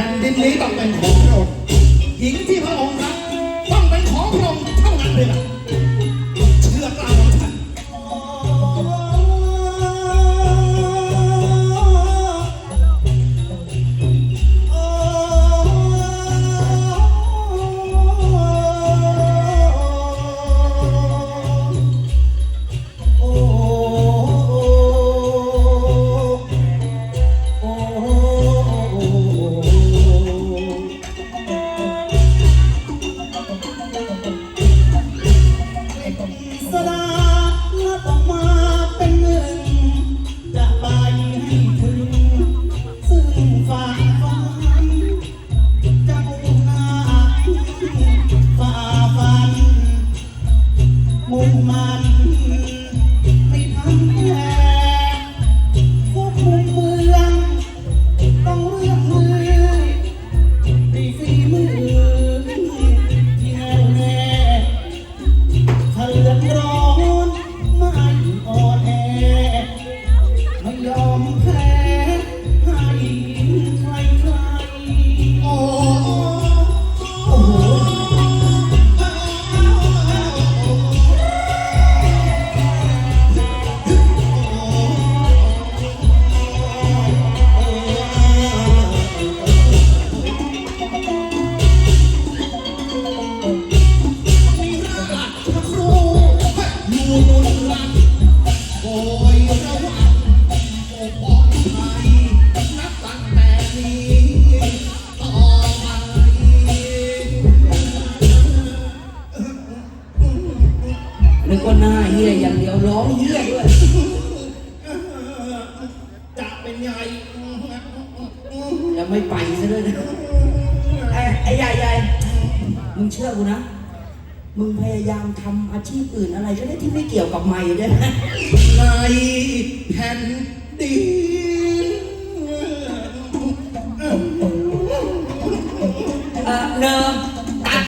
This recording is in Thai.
ผ่นดินนี้ต้องเป็นของพระองค์ มุ่ นกว่าหน้าเฮียอย่างเดียวร้องเหี้ยด้วย จะเป็นไงแล้วไม่ไปซะด้วยนะไอ้ใหญ่ใหญ่มึงเชื่อกูนะ มึงพยายามทำอาชีพอื่นอะไรก็ได้ที่ไม่เกี่ยวกับไม่ได้ไหมะในแผ่นดินเออเนอม